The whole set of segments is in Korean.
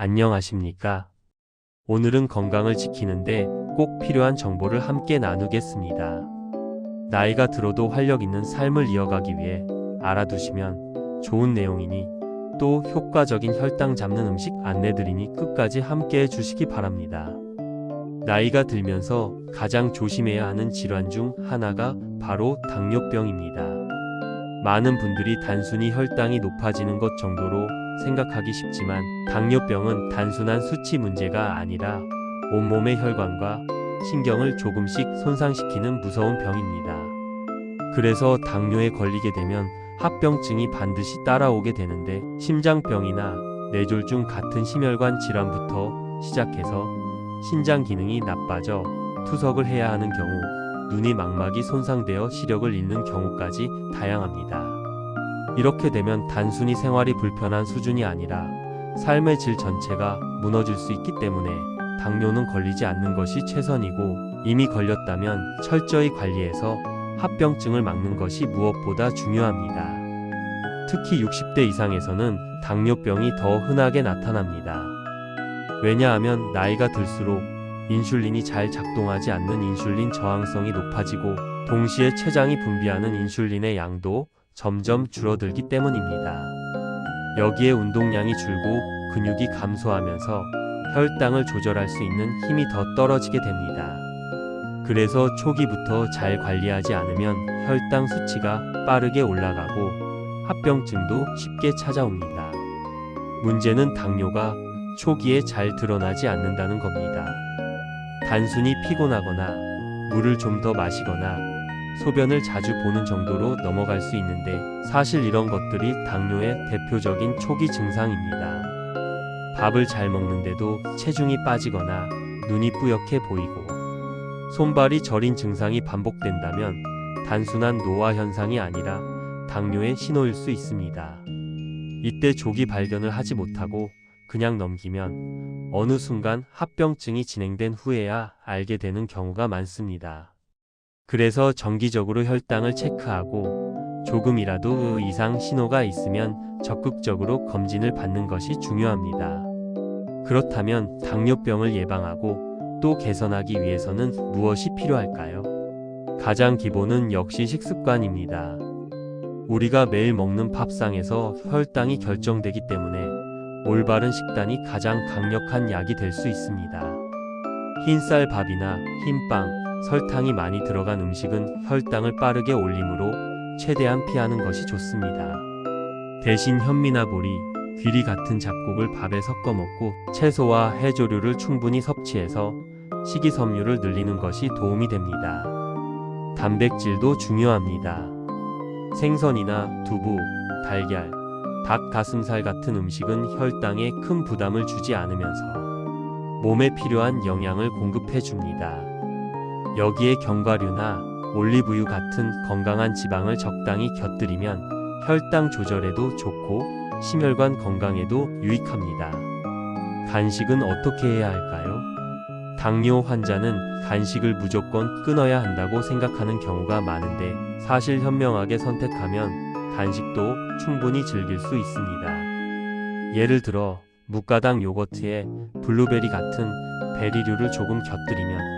안녕하십니까? 오늘은 건강을 지키는데 꼭 필요한 정보를 함께 나누겠습니다. 나이가 들어도 활력 있는 삶을 이어가기 위해 알아두시면 좋은 내용이니 또 효과적인 혈당 잡는 음식 안내드리니 끝까지 함께 해주시기 바랍니다. 나이가 들면서 가장 조심해야 하는 질환 중 하나가 바로 당뇨병입니다. 많은 분들이 단순히 혈당이 높아지는 것 정도로 생각하기 쉽지만 당뇨병은 단순한 수치 문제가 아니라 온몸의 혈관과 신경을 조금씩 손상시키는 무서운 병입니다. 그래서 당뇨에 걸리게 되면 합병증이 반드시 따라오게 되는데 심장병이나 뇌졸중 같은 심혈관 질환부터 시작해서 신장 기능이 나빠져 투석을 해야 하는 경우 눈이 망막이 손상되어 시력을 잃는 경우까지 다양합니다. 이렇게 되면 단순히 생활이 불편한 수준이 아니라 삶의 질 전체가 무너질 수 있기 때문에 당뇨는 걸리지 않는 것이 최선이고 이미 걸렸다면 철저히 관리해서 합병증을 막는 것이 무엇보다 중요합니다. 특히 60대 이상에서는 당뇨병이 더 흔하게 나타납니다. 왜냐하면 나이가 들수록 인슐린이 잘 작동하지 않는 인슐린 저항성이 높아지고 동시에 췌장이 분비하는 인슐린의 양도 점점 줄어들기 때문입니다. 여기에 운동량이 줄고 근육이 감소하면서 혈당을 조절할 수 있는 힘이 더 떨어지게 됩니다. 그래서 초기부터 잘 관리하지 않으면 혈당 수치가 빠르게 올라가고 합병증도 쉽게 찾아옵니다. 문제는 당뇨가 초기에 잘 드러나지 않는다는 겁니다. 단순히 피곤하거나 물을 좀 더 마시거나 소변을 자주 보는 정도로 넘어갈 수 있는데 사실 이런 것들이 당뇨의 대표적인 초기 증상입니다. 밥을 잘 먹는데도 체중이 빠지거나 눈이 뿌옇게 보이고 손발이 저린 증상이 반복된다면 단순한 노화 현상이 아니라 당뇨의 신호일 수 있습니다. 이때 조기 발견을 하지 못하고 그냥 넘기면 어느 순간 합병증이 진행된 후에야 알게 되는 경우가 많습니다. 그래서 정기적으로 혈당을 체크하고 조금이라도 이상 신호가 있으면 적극적으로 검진을 받는 것이 중요합니다. 그렇다면 당뇨병을 예방하고 또 개선하기 위해서는 무엇이 필요할까요? 가장 기본은 역시 식습관입니다. 우리가 매일 먹는 밥상에서 혈당이 결정되기 때문에 올바른 식단이 가장 강력한 약이 될 수 있습니다. 흰쌀 밥이나 흰빵, 설탕이 많이 들어간 음식은 혈당을 빠르게 올리므로 최대한 피하는 것이 좋습니다. 대신 현미나 보리, 귀리 같은 잡곡을 밥에 섞어 먹고 채소와 해조류를 충분히 섭취해서 식이섬유를 늘리는 것이 도움이 됩니다. 단백질도 중요합니다. 생선이나 두부, 달걀, 닭 가슴살 같은 음식은 혈당에 큰 부담을 주지 않으면서 몸에 필요한 영양을 공급해 줍니다. 여기에 견과류나 올리브유 같은 건강한 지방을 적당히 곁들이면 혈당 조절에도 좋고 심혈관 건강에도 유익합니다. 간식은 어떻게 해야 할까요? 당뇨 환자는 간식을 무조건 끊어야 한다고 생각하는 경우가 많은데 사실 현명하게 선택하면 간식도 충분히 즐길 수 있습니다. 예를 들어 무가당 요거트에 블루베리 같은 베리류를 조금 곁들이면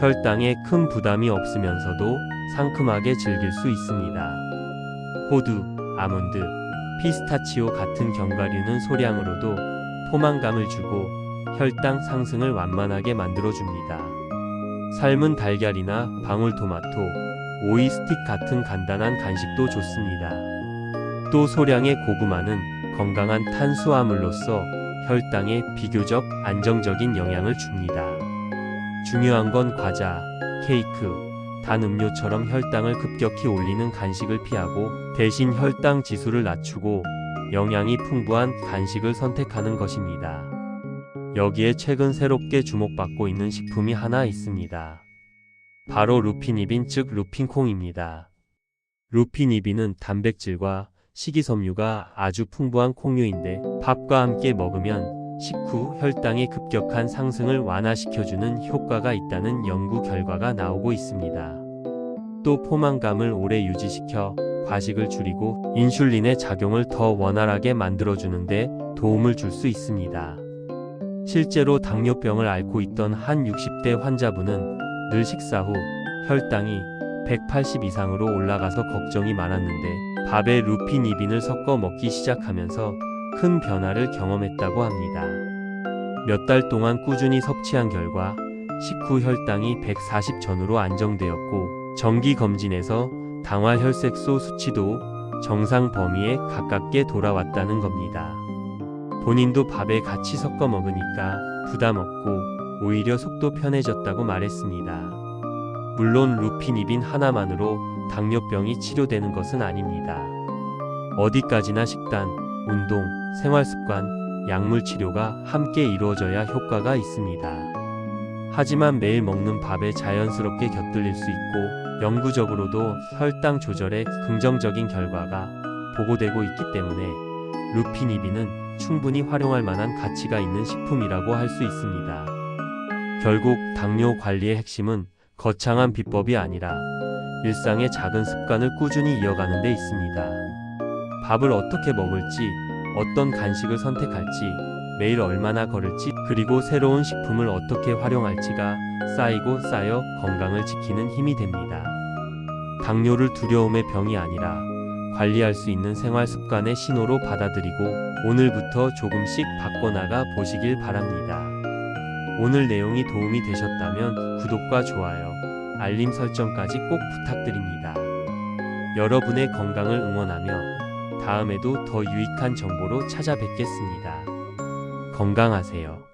혈당에 큰 부담이 없으면서도 상큼하게 즐길 수 있습니다. 호두, 아몬드, 피스타치오 같은 견과류는 소량으로도 포만감을 주고 혈당 상승을 완만하게 만들어줍니다. 삶은 달걀이나 방울토마토, 오이 스틱 같은 간단한 간식도 좋습니다. 또 소량의 고구마는 건강한 탄수화물로서 혈당에 비교적 안정적인 영향을 줍니다. 중요한 건 과자, 케이크, 단 음료처럼 혈당을 급격히 올리는 간식을 피하고 대신 혈당 지수를 낮추고 영양이 풍부한 간식을 선택하는 것입니다. 여기에 최근 새롭게 주목받고 있는 식품이 하나 있습니다. 바로 루피니빈 즉 루핀콩입니다. 루피니빈은 단백질과 식이섬유가 아주 풍부한 콩류인데 밥과 함께 먹으면 식후 혈당의 급격한 상승을 완화시켜주는 효과가 있다는 연구 결과가 나오고 있습니다. 또 포만감을 오래 유지시켜 과식을 줄이고 인슐린의 작용을 더 원활하게 만들어주는데 도움을 줄 수 있습니다. 실제로 당뇨병을 앓고 있던 한 60대 환자분은 늘 식사 후 혈당이 180 이상으로 올라가서 걱정이 많았는데 밥에 루피니빈을 섞어 먹기 시작하면서 큰 변화를 경험했다고 합니다. 몇 달 동안 꾸준히 섭취한 결과 식후 혈당이 140 전후로 안정되었고 정기 검진에서 당화 혈색소 수치도 정상 범위에 가깝게 돌아왔다는 겁니다. 본인도 밥에 같이 섞어 먹으니까 부담 없고 오히려 속도 편해졌다고 말했습니다. 물론 루피니빈 하나만으로 당뇨병이 치료되는 것은 아닙니다. 어디까지나 식단, 운동, 생활습관, 약물 치료가 함께 이루어져야 효과가 있습니다. 하지만 매일 먹는 밥에 자연스럽게 곁들일 수 있고 영구적으로도 혈당 조절에 긍정적인 결과가 보고되고 있기 때문에 루피니빈은 충분히 활용할 만한 가치가 있는 식품이라고 할 수 있습니다. 결국 당뇨 관리의 핵심은 거창한 비법이 아니라 일상의 작은 습관을 꾸준히 이어가는 데 있습니다. 밥을 어떻게 먹을지, 어떤 간식을 선택할지, 매일 얼마나 걸을지, 그리고 새로운 식품을 어떻게 활용할지가 쌓이고 쌓여 건강을 지키는 힘이 됩니다. 당뇨를 두려움의 병이 아니라 관리할 수 있는 생활 습관의 신호로 받아들이고 오늘부터 조금씩 바꿔나가 보시길 바랍니다. 오늘 내용이 도움이 되셨다면 구독과 좋아요, 알림 설정까지 꼭 부탁드립니다. 여러분의 건강을 응원하며 다음에도 더 유익한 정보로 찾아뵙겠습니다. 건강하세요.